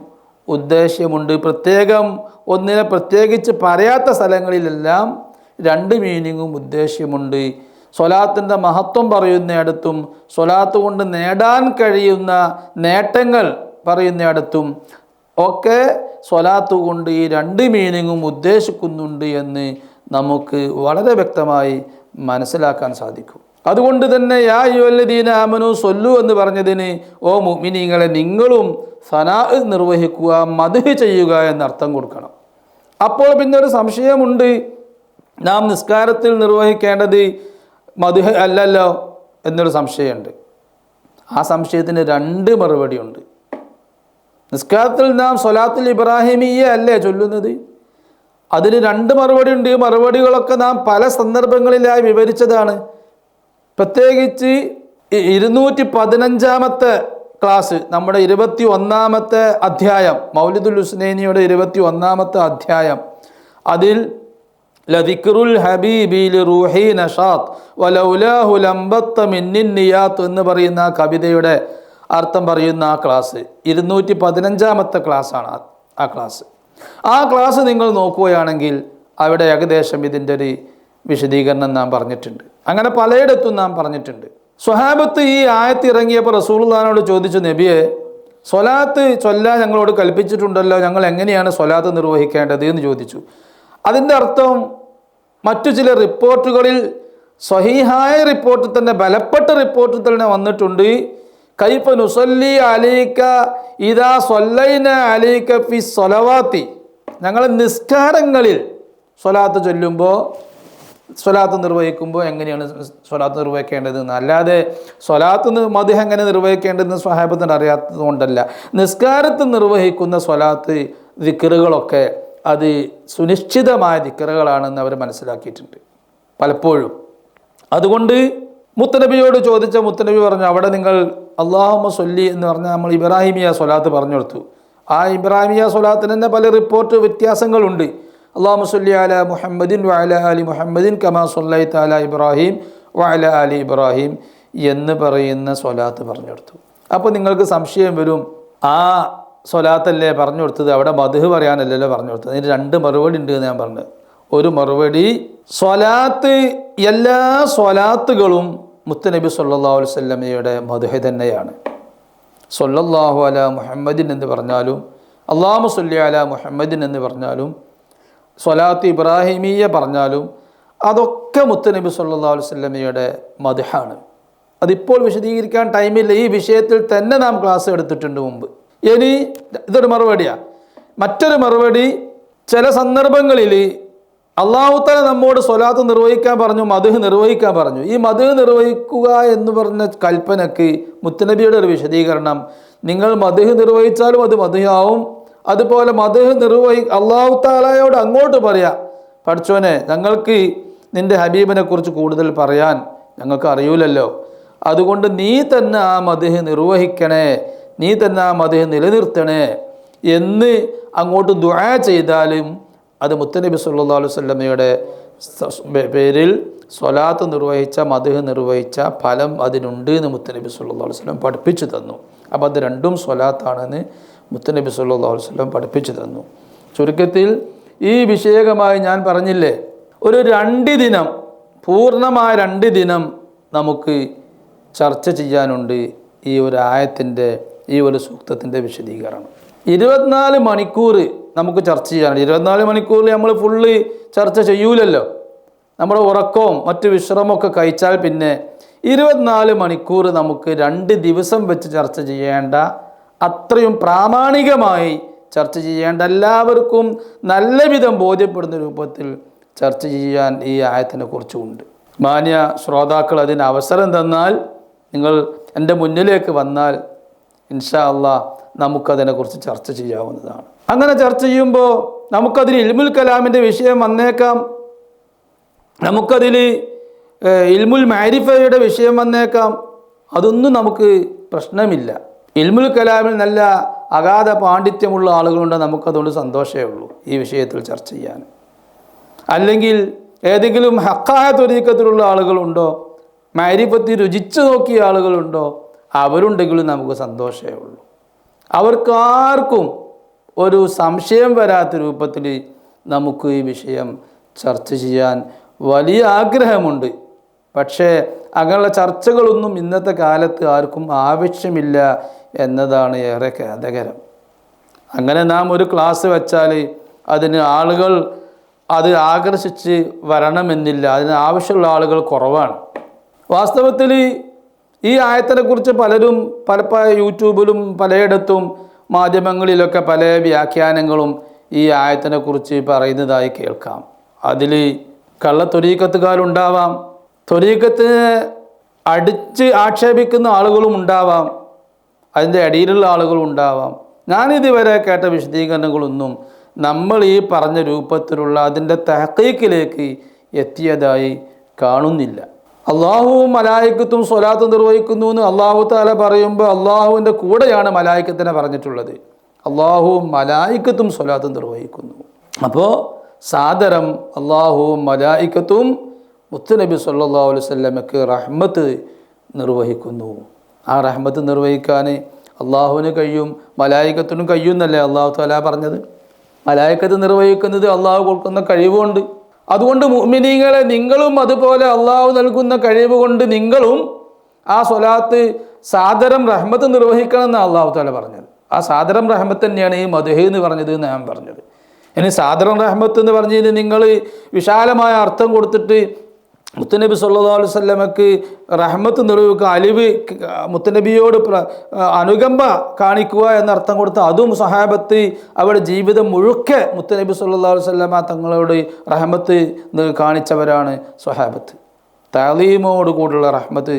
ഉദ്ദേശ്യമുണ്ട്. പ്രത്യേകം ഒന്നിനെ പ്രത്യേകിച്ച് പറയാത്ത സ്ഥലങ്ങളിലെല്ലാം രണ്ട് മീനിങ്ങും ഉദ്ദേശ്യമുണ്ട്. സ്വലാത്തിന്റെ മഹത്വം പറയുന്നിടത്തും സ്വലാത്ത് കൊണ്ട് നേടാൻ കഴിയുന്ന നേട്ടങ്ങൾ പറയുന്നിടത്തും ഒക്കെ സ്വലാത്ത് കൊണ്ട് ഈ രണ്ട് മീനിങ്ങും ഉദ്ദേശിക്കുന്നുണ്ട് എന്ന് നമുക്ക് വളരെ വ്യക്തമായി മനസ്സിലാക്കാൻ സാധിക്കും. അതുകൊണ്ട് തന്നെ യാ യുവല്ലദീന ആമനു സൊല്ലു എന്ന് പറഞ്ഞതിന് ഓ മുഅ്മിനീങ്ങളെ നിങ്ങളും സനാ നിർവഹിക്കുക മദ്ഹ് ചെയ്യുക എന്നർത്ഥം കൊടുക്കണം. അപ്പോൾ പിന്നെ ഒരു സംശയമുണ്ട്. നാം നിസ്കാരത്തിൽ നിർവഹിക്കേണ്ടത് മധുഹ അല്ലല്ലോ എന്നൊരു സംശയമുണ്ട്. ആ സംശയത്തിന് രണ്ട് മറുപടിയുണ്ട്. നിസ്കാരത്തിൽ നാം സൊലാത്തുൽ ഇബ്രാഹിമിയെ അല്ലേ ചൊല്ലുന്നത്? അതിന് രണ്ട് മറുപടി ഉണ്ട്. ഈ മറുപടികളൊക്കെ നാം പല സന്ദർഭങ്ങളിലായി വിവരിച്ചതാണ്. പ്രത്യേകിച്ച് ഇരുന്നൂറ്റി പതിനഞ്ചാമത്തെ ക്ലാസ് നമ്മുടെ ഇരുപത്തി ഒന്നാമത്തെ അധ്യായം മൗലിദുൽ ഹുസ്നേനിയുടെ ഇരുപത്തി ഒന്നാമത്തെ അധ്യായം. അതിൽ ലദിക്റുൽ ഹബീബിൽ റൂഹി നഷാത്ത് വലൗലാഹു മിന്നിൻ നിയാത്ത് എന്ന് പറയുന്ന കവിതയുടെ അർത്ഥം പറയുന്ന ആ ക്ലാസ് ഇരുന്നൂറ്റി പതിനഞ്ചാമത്തെ ക്ലാസ്സാണ് ആ ക്ലാസ്. ആ ക്ലാസ് നിങ്ങൾ നോക്കുകയാണെങ്കിൽ അവിടെ ഏകദേശം ഇതിന്റെ ഒരു വിശദീകരണം നാം പറഞ്ഞിട്ടുണ്ട്. അങ്ങനെ പലയിടത്തും നാം പറഞ്ഞിട്ടുണ്ട്. സ്വഹാബത്ത് ഈ ആയത്ത് ഇറങ്ങിയപ്പോൾ റസൂൽദാനോട് ചോദിച്ചു നബിയെ സ്വലാത്ത് ചൊല്ലാൻ ഞങ്ങളോട് കൽപ്പിച്ചിട്ടുണ്ടല്ലോ. ഞങ്ങൾ എങ്ങനെയാണ് സ്വലാത്ത് നിർവഹിക്കേണ്ടത്? എന്ന് ചോദിച്ചു. അതിന്റെ അർത്ഥം മറ്റു ചില റിപ്പോർട്ടുകളിൽ സ്വഹീഹായ റിപ്പോർട്ടിൽ തന്നെ ബലപ്പെട്ട റിപ്പോർട്ടിൽ തന്നെ വന്നിട്ടുണ്ട്. കൈഫ നുസല്ലി അലീക്ക ഇതാ സൊല്ലൈന അലീക്ക ഫി സൊലവാത്തി ഞങ്ങൾ നിസ്കാരങ്ങളിൽ സ്വലാത്ത് ചൊല്ലുമ്പോൾ സ്വലാത്ത് നിർവഹിക്കുമ്പോൾ എങ്ങനെയാണ് സ്വലാത്ത് നിർവഹിക്കേണ്ടതെന്ന് അല്ലാതെ സ്വലാത്ത് മതി എങ്ങനെ നിർവഹിക്കേണ്ടതെന്ന് സ്വഹാബത്തിന് അറിയാത്തത് കൊണ്ടല്ല നിർവഹിക്കുന്ന സ്വലാത്ത് ദിക്കറുകളൊക്കെ അത് സുനിശ്ചിതമായ ദിക്കറുകളാണെന്ന് അവർ മനസ്സിലാക്കിയിട്ടുണ്ട്. പലപ്പോഴും. അതുകൊണ്ട് മുത്തനബിയോട് ചോദിച്ച മുത്തനബി പറഞ്ഞു അവിടെ നിങ്ങൾ അള്ളാഹുമ സൊല്ലി എന്ന് പറഞ്ഞാൽ നമ്മൾ ഇബ്രാഹിമിയ സൊലാത്ത് പറഞ്ഞു കൊടുത്തു ആ ഇബ്രാഹിമിയ സൊലാത്തിന് തന്നെ പല റിപ്പോർട്ട് വ്യത്യാസങ്ങളുണ്ട്. അള്ളാഹു സൊല്ലി അല മുഹമ്മദിൻ വഅല അലി മുഹമ്മദിൻ കമാ സൊല്ലൈ താല ഇബ്രാഹിം വഅല അലി ഇബ്രാഹിം എന്ന് പറയുന്ന സൊലാത്ത് പറഞ്ഞു കൊടുത്തു അപ്പോൾ നിങ്ങൾക്ക് സംശയം വരും ആ സൊലാത്തല്ലേ പറഞ്ഞു കൊടുത്തത് അവിടെ മധു പറയാനല്ലല്ലോ പറഞ്ഞു കൊടുത്തത് അതിന് രണ്ട് മറുപടി ഉണ്ട് എന്ന് ഞാൻ പറഞ്ഞത് ഒരു മറുപടി സ്വലാത്ത് എല്ലാ സ്വലാത്തുകളും മുത്തനബി സല്ലല്ലാഹു അലൈഹി വസല്ലമയുടെ മധുഹ തന്നെയാണ്. സൊല്ലാഹു അല മുഹമ്മദിൻ എന്ന് പറഞ്ഞാലും അള്ളാഹു സല്ലി അല മുഹമ്മദിൻ എന്ന് പറഞ്ഞാലും സൊലാത്ത് ഇബ്രാഹിമീയ പറഞ്ഞാലും അതൊക്കെ മുത്തനബി സല്ലാ അലൈഹി വസല്ലമയുടെ മധുഹാണ്. അതിപ്പോൾ വിശദീകരിക്കാൻ ടൈമില്ല. ഈ വിഷയത്തിൽ തന്നെ നാം ക്ലാസ് എടുത്തിട്ടുണ്ട് മുമ്പ്. ഇനി ഇതൊരു മറുപടിയാണ് മറ്റൊരു മറുപടി ചില സന്ദർഭങ്ങളിൽ അള്ളാഹുത്തല നമ്മോട് സ്വലാത്ത് നിർവഹിക്കാൻ പറഞ്ഞു മധുഹ് നിർവഹിക്കാൻ പറഞ്ഞു. ഈ മധുഹ് നിർവഹിക്കുക എന്ന് പറഞ്ഞ കൽപ്പനക്ക് മുത്തനബിയുടെ ഒരു വിശദീകരണം. നിങ്ങൾ മധുഹ് നിർവഹിച്ചാലും അത് മധുഹാവും അതുപോലെ മധുഹ് നിർവഹി അള്ളാഹു താലയോട് അങ്ങോട്ട് പറയാം പഠിച്ചോനെ ഞങ്ങൾക്ക് നിന്റെ ഹബീബിനെ കുറിച്ച് കൂടുതൽ പറയാൻ ഞങ്ങൾക്ക് അറിയൂലല്ലോ. അതുകൊണ്ട് നീ തന്നെ ആ മധുഹ് നിർവഹിക്കണേ നീ തന്നെ ആ മധുഹ് നിലനിർത്തണേ എന്ന് അങ്ങോട്ട് ദുആ ചെയ്താലും അത് മുത്തനബി സല്ലാ അലൈഹി വസല്ലമയുടെ പേരിൽ സ്വലാത്ത് നിർവഹിച്ച മധുഹ് നിർവഹിച്ച ഫലം അതിനുണ്ട് എന്ന് മുത്തനബി സല്ലാ വസല്ലം പഠിപ്പിച്ചു തന്നു. അപ്പോൾ അത് രണ്ടും സ്വലാത്താണെന്ന് മുത്തനബി സല്ലാ വസല്ലം പഠിപ്പിച്ചു തന്നു. ചുരുക്കത്തിൽ ഈ വിഷയകമായി ഞാൻ പറഞ്ഞില്ലേ ഒരു രണ്ട് ദിനം പൂർണമായ രണ്ട് ദിനം നമുക്ക് ചർച്ച ചെയ്യാനുണ്ട് ഈ ഒരു ആയത്തിന്റെ ഈ ഒരു സൂക്തത്തിന്റെ വിശദീകരണം. ഇരുപത്തിനാല് മണിക്കൂർ നമുക്ക് ചർച്ച ചെയ്യാനുണ്ട്. ഇരുപത്തിനാല് മണിക്കൂറിൽ നമ്മൾ ഫുള്ള് ചർച്ച ചെയ്യൂലല്ലോ. നമ്മുടെ ഉറക്കവും മറ്റ് വിശ്രമമൊക്കെ കഴിച്ചാൽ പിന്നെ ഇരുപത്തിനാല് മണിക്കൂർ നമുക്ക് രണ്ട് ദിവസം വെച്ച് ചർച്ച ചെയ്യേണ്ട അത്രയും പ്രാമാണികമായി ചർച്ച ചെയ്യേണ്ട എല്ലാവർക്കും നല്ല വിധം ബോധ്യപ്പെടുന്ന രൂപത്തിൽ ചർച്ച ചെയ്യാൻ ഈ ആയത്തിനെ കുറിച്ചുമുണ്ട്. മാന്യ ശ്രോതാക്കൾ അതിന് അവസരം തന്നാൽ നിങ്ങൾ എന്റെ മുന്നിലേക്ക് വന്നാൽ ഇൻഷാ അള്ളാ നമുക്കതിനെക്കുറിച്ച് ചർച്ച ചെയ്യാവുന്നതാണ്. അങ്ങനെ ചർച്ച ചെയ്യുമ്പോൾ നമുക്കതിൽ ഇൽമുൽ കലാമിന്റെ വിഷയം വന്നേക്കാം. നമുക്കതിൽ ഇൽമുൽ മാരിഫയുടെ വിഷയം വന്നേക്കാം. അതൊന്നും നമുക്ക് പ്രശ്നമില്ല. ഇൽമുൽ കലാമിൽ നല്ല അഗാധ പാണ്ഡിത്യമുള്ള ആളുകളുണ്ട് നമുക്കതുകൊണ്ട് സന്തോഷമേ ഉള്ളൂ ഈ വിഷയത്തിൽ ചർച്ച ചെയ്യാൻ. അല്ലെങ്കിൽ ഏതെങ്കിലും ഹക്കായ തൊരീക്കത്തിലുള്ള ആളുകളുണ്ടോ മാരിപ്പത്തി രുചിച്ചു നോക്കിയ ആളുകളുണ്ടോ അവരുണ്ടെങ്കിലും നമുക്ക് സന്തോഷമേ ഉള്ളൂ. അവർക്കാർക്കും ഒരു സംശയം വരാത്ത രൂപത്തിൽ നമുക്ക് ഈ വിഷയം ചർച്ച ചെയ്യാൻ വലിയ ആഗ്രഹമുണ്ട്. പക്ഷേ അങ്ങനെയുള്ള ചർച്ചകളൊന്നും ഇന്നത്തെ കാലത്ത് ആർക്കും ആവശ്യമില്ല എന്നതാണ് ഏറെ ഖേദകരം. അങ്ങനെ നാം ഒരു ക്ലാസ് വെച്ചാൽ അതിന് ആളുകൾ അത് ആകർഷിച്ച് വരണമെന്നില്ല. അതിന് ആവശ്യമുള്ള ആളുകൾ കുറവാണ്. വാസ്തവത്തിൽ ഈ ആയത്തിനെക്കുറിച്ച് പലരും പല യൂട്യൂബിലും പലയിടത്തും മാധ്യമങ്ങളിലൊക്കെ പല വ്യാഖ്യാനങ്ങളും ഈ ആയത്തിനെ കുറിച്ച് പറയുന്നതായി കേൾക്കാം. അതിൽ കള്ള തൊരീക്കത്തുകാരുണ്ടാവാം തൊരീക്കത്തിന് അടിച്ച് ആക്ഷേപിക്കുന്ന ആളുകളും ഉണ്ടാവാം അതിന്റെ അടിയിലുള്ള ആളുകളും ഉണ്ടാവാം. ഞാനിതുവരെ കേട്ട വിശദീകരണങ്ങളൊന്നും നമ്മൾ ഈ പറഞ്ഞ രൂപത്തിലുള്ള അതിന്റെ തഹക്കീക്കിലേക്ക് എത്തിയതായി കാണുന്നില്ല. അള്ളാഹുവും മലായിക്കത്തും സ്വലാത്ത് നിർവഹിക്കുന്നു എന്ന് അള്ളാഹു താല പറയുമ്പോൾ അള്ളാഹുവിന്റെ കൂടെയാണ് മലായിക്കത്തിനെ പറഞ്ഞിട്ടുള്ളത്. അള്ളാഹുവും മലായിക്കത്തും സ്വലാത്ത് നിർവഹിക്കുന്നു. അപ്പോൾ സാദരം അള്ളാഹുവും മലായിക്കത്തും മുത്തുനബി സല്ലാ അലൈഹി സ്വല്ലമക്ക് റഹ്മത്ത് നിർവഹിക്കുന്നു. ആ റഹ്മത്ത് നിർവഹിക്കാൻ അള്ളാഹുവിന് കഴിയും മലായിക്കത്തിനും കഴിയും എന്നല്ലേ അള്ളാഹു താല പറഞ്ഞത്? മലായിക്കത്ത് നിർവഹിക്കുന്നത് അള്ളാഹു കൊടുക്കുന്ന കഴിവുകൊണ്ട്. അതുകൊണ്ട് മുഅ്മിനീങ്ങളെ നിങ്ങളും അതുപോലെ അള്ളാഹു നൽകുന്ന കഴിവ് കൊണ്ട് നിങ്ങളും ആ സ്വലാത്ത് സാദരം റഹ്മത്ത് നിർവഹിക്കണം എന്നാണ് അള്ളാഹു താല പറഞ്ഞത്. ആ സാദരം റഹ്മത്ത് തന്നെയാണ് ഈ മധുഹ എന്ന് പറഞ്ഞത് എന്ന് ഞാൻ പറഞ്ഞത്. ഇനി സാദരം റഹ്മത്ത് എന്ന് പറഞ്ഞതിന് നിങ്ങൾ വിശാലമായ അർത്ഥം കൊടുത്തിട്ട് മുത്തനബി സല്ലാ അലൈഹി സ്വല്ലമക്ക് റഹ്മത്ത് നിർവഹിക്കുക അലിവ് മുത്തനബിയോട് അനുകമ്പ കാണിക്കുക എന്നർത്ഥം കൊടുത്ത് അതും സഹാബത്ത് അവരുടെ ജീവിതം മുഴുക്കെ മുത്തനബി സല്ലാ അലൈഹി സ്വല്ലമ തങ്ങളോട് റഹ്മത്ത് കാണിച്ചവരാണ് സ്വഹാബത്ത് താലീമോട് കൂടുള്ള റഹ്മത്ത്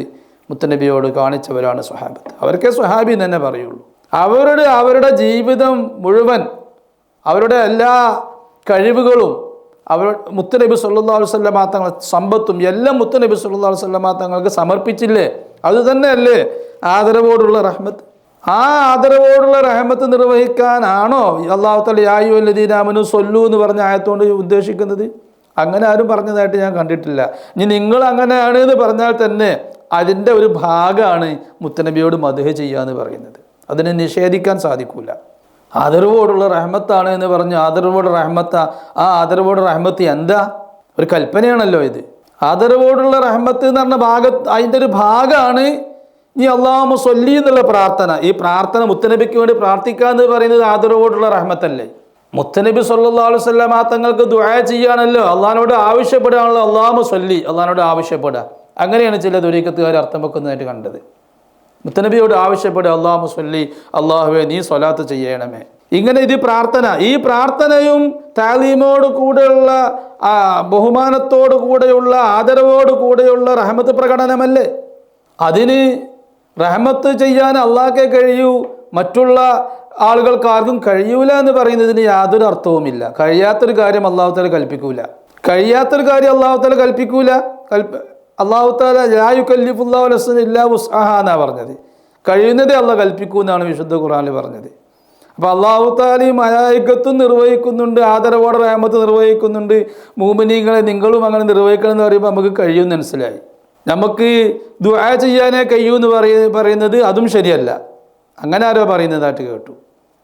മുത്തനബിയോട് കാണിച്ചവരാണ് സ്വഹാബത്ത് അവർക്കേ എന്ന് തന്നെ പറയുള്ളൂ. അവരുടെ അവരുടെ ജീവിതം മുഴുവൻ അവരുടെ എല്ലാ കഴിവുകളും അവർ മുത്തനബി സല്ലാ വല്ലമ തങ്ങൾ സമ്പത്തും എല്ലാം മുത്തനബി സല്ലാ വല്ലമ തങ്ങൾക്ക് സമർപ്പിച്ചില്ലേ? അത് തന്നെയല്ലേ? ആദരവോടുള്ള റഹ്മത്ത്. ആ ആദരവോടുള്ള റഹ്മത്ത് നിർവഹിക്കാനാണോ? അള്ളാഹുത്തല്ല തല യായു അല്ലദീനാമനു സൊല്ലു എന്ന് പറഞ്ഞ ആയത്തോണ്ട് ഉദ്ദേശിക്കുന്നത്? അങ്ങനെ ആരും പറഞ്ഞതായിട്ട് ഞാൻ കണ്ടിട്ടില്ല. ഇനി നിങ്ങൾ അങ്ങനെയാണ് എന്ന് പറഞ്ഞാൽ തന്നെ അതിന്റെ ഒരു ഭാഗമാണ് മുത്തനബിയോട് മധുഹ ചെയ്യുക എന്ന് പറയുന്നത്. അതിനെ നിഷേധിക്കാൻ സാധിക്കൂല. ആദരവോടുള്ള റഹ്മത്താണ് എന്ന് പറഞ്ഞു ആദരവോട് റഹ്മത്ത ആ ആദരവോട് റഹ്മത്ത് എന്താ? ഒരു കൽപ്പനയാണല്ലോ ഇത്. ആദരവോടുള്ള റഹ്മത്ത് എന്ന് പറഞ്ഞ ഭാഗ അതിന്റെ ഒരു ഭാഗമാണ് നീ അള്ളാഹു സൊല്ലി എന്നുള്ള പ്രാർത്ഥന. ഈ പ്രാർത്ഥന മുത്തനബിക്ക് വേണ്ടി പ്രാർത്ഥിക്കുക എന്ന് പറയുന്നത് ആദരവോടുള്ള റഹ്മത്തല്ലേ. മുത്തനബി സല്ലാ അലൈഹി സ്വല്ലാം തങ്ങൾക്ക് ദുആ ചെയ്യാണല്ലോ അള്ളഹാനോട് ആവശ്യപ്പെടുകയാണല്ലോ അള്ളാഹു സൊല്ലി അള്ളഹാനോട് ആവശ്യപ്പെടുക. അങ്ങനെയാണ് ചില ദുരീക്കത്തുകാർ അർത്ഥം വെക്കുന്നതായിട്ട് കണ്ടത്. മുത്തനബിയോട് ആവശ്യപ്പെടുക അള്ളാഹു സ്വല്ലി അള്ളാഹുവെ നീ സ്വലാത്ത് ചെയ്യണമേ. ഇങ്ങനെ ഇത് പ്രാർത്ഥന. ഈ പ്രാർത്ഥനയും താലീമോട് കൂടെയുള്ള ബഹുമാനത്തോടു കൂടെയുള്ള ആദരവോട് കൂടെയുള്ള റഹമത്ത് പ്രകടനമല്ലേ? അതിന് റഹമത്ത് ചെയ്യാൻ അള്ളാഹ്ക്കേ കഴിയൂ മറ്റുള്ള ആളുകൾക്ക് ആർക്കും കഴിയൂല എന്ന് പറയുന്നതിന് യാതൊരു അർത്ഥവുമില്ല. കഴിയാത്തൊരു കാര്യം അള്ളാഹുത്തല കൽപ്പിക്കൂല. കഴിയാത്തൊരു കാര്യം അള്ളാഹുത്തല കൽപ്പിക്കൂല? കൽപ്പ അള്ളാഹു താല ലായു കല്ലിഫുല്ലാ ലസൻ ഇല്ലാ ഉസ്ആഹ പറഞ്ഞത്. കഴിയുന്നതേ അല്ല കൽപ്പിക്കൂ എന്നാണ് വിശുദ്ധ ഖുറാനിൽ പറഞ്ഞത്. അപ്പോൾ അള്ളാഹു താലി മലായിക്കത്തും നിർവഹിക്കുന്നുണ്ട് ആദരവോടെ റഹമത്ത് നിർവഹിക്കുന്നുണ്ട്. മൂമിനീങ്ങളെ നിങ്ങളും അങ്ങനെ നിർവഹിക്കണം എന്ന് പറയുമ്പോൾ നമുക്ക് കഴിയുമെന്ന് മനസ്സിലായി. നമുക്ക് ദുആ ചെയ്യാനേ കഴിയൂ എന്ന് പറയ പറയുന്നത് അതും ശരിയല്ല. അങ്ങനെ ആരോ പറയുന്നതായിട്ട് കേട്ടു.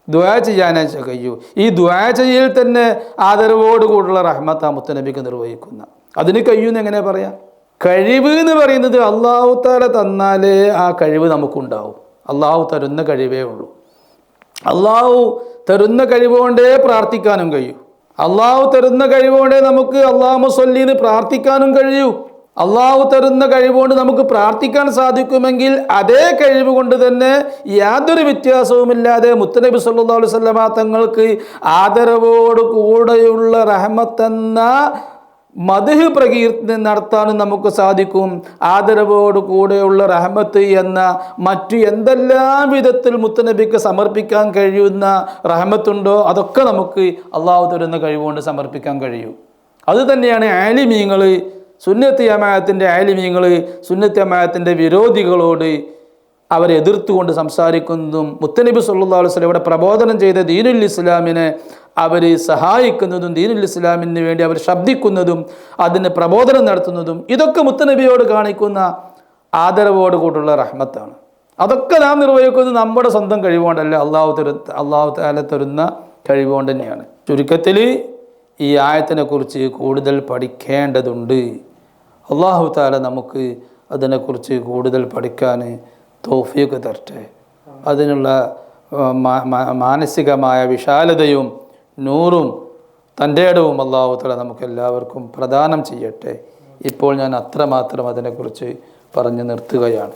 ദുആ ചെയ്യാനേ കഴിയൂ. ഈ ദുആ ചെയ്യൽ തന്നെ ആദരവോട് കൂടുള്ള റഹ്മത്ത് മുത്തനബിക്ക് നിർവഹിക്കുന്ന. അതിന് കഴിയൂന്ന് എങ്ങനെ പറയാം? കഴിവ് എന്ന് പറയുന്നത് അള്ളാഹു താല തന്നാലേ ആ കഴിവ് നമുക്കുണ്ടാവും. അള്ളാഹു തരുന്ന കഴിവേ ഉള്ളൂ. അള്ളാഹു തരുന്ന കഴിവുകൊണ്ടേ പ്രാർത്ഥിക്കാനും കഴിയൂ. അള്ളാഹു തരുന്ന കഴിവുകൊണ്ടേ നമുക്ക് അള്ളാഹു സൊല്ലിന്ന് പ്രാർത്ഥിക്കാനും കഴിയൂ. അള്ളാഹു തരുന്ന കഴിവുകൊണ്ട് നമുക്ക് പ്രാർത്ഥിക്കാൻ സാധിക്കുമെങ്കിൽ അതേ കഴിവ് കൊണ്ട് തന്നെ യാതൊരു വ്യത്യാസവുമില്ലാതെ മുത്തനബി സല്ലാ അലൈഹി സ്വലമ തങ്ങൾക്ക് ആദരവോട് കൂടെയുള്ള റഹമത്തെന്ന മധുഹ് പ്രകീർത്തി നടത്താനും നമുക്ക് സാധിക്കും. ആദരവോട് കൂടെയുള്ള റഹമത്ത് എന്ന മറ്റു എന്തെല്ലാം വിധത്തിൽ മുത്തനബിക്ക് സമർപ്പിക്കാൻ കഴിയുന്ന റഹമത്തുണ്ടോ അതൊക്കെ നമുക്ക് അള്ളാഹു തരുന്ന കഴിവുകൊണ്ട് സമർപ്പിക്കാൻ കഴിയും. അതുതന്നെയാണ് ആലിമീങ്ങൾ സുന്നത്തി അമായത്തിന്റെ ആലിമീങ്ങൾ സുന്നത്തി അമായത്തിന്റെ വിരോധികളോട് അവരെ എതിർത്തുകൊണ്ട് സംസാരിക്കുന്നതും മുത്തനബി സല്ലാ അലൈഹി സ്വലം ഇവിടെ പ്രബോധനം ചെയ്ത ദീനുൽ ഇസ്ലാമിനെ അവർ സഹായിക്കുന്നതും ദീനുൽ ഇസ്ലാമിന് വേണ്ടി അവർ ശബ്ദിക്കുന്നതും അതിന് പ്രബോധനം നടത്തുന്നതും ഇതൊക്കെ മുത്തനബിയോട് കാണിക്കുന്ന ആദരവോട് കൂട്ടുള്ള റഹ്മത്താണ്. അതൊക്കെ നാം നിർവഹിക്കുന്നത് നമ്മുടെ സ്വന്തം കഴിവുകൊണ്ടല്ല അള്ളാഹു തരു അള്ളാഹു താല തരുന്ന കഴിവുകൊണ്ട് തന്നെയാണ്. ചുരുക്കത്തിൽ ഈ ആയത്തിനെക്കുറിച്ച് കൂടുതൽ പഠിക്കേണ്ടതുണ്ട്. അള്ളാഹു താല നമുക്ക് അതിനെക്കുറിച്ച് കൂടുതൽ പഠിക്കാൻ തോഫിയൊക്കെ തരട്ടെ അതിനുള്ള മാനസികമായ വിശാലതയും നൂറും തന്റെ ഇടവും അള്ളാഹു താല നമുക്ക് എല്ലാവർക്കും പ്രദാനം ചെയ്യട്ടെ. ഇപ്പോൾ ഞാൻ അത്രമാത്രം അതിനെക്കുറിച്ച് പറഞ്ഞു നിർത്തുകയാണ്.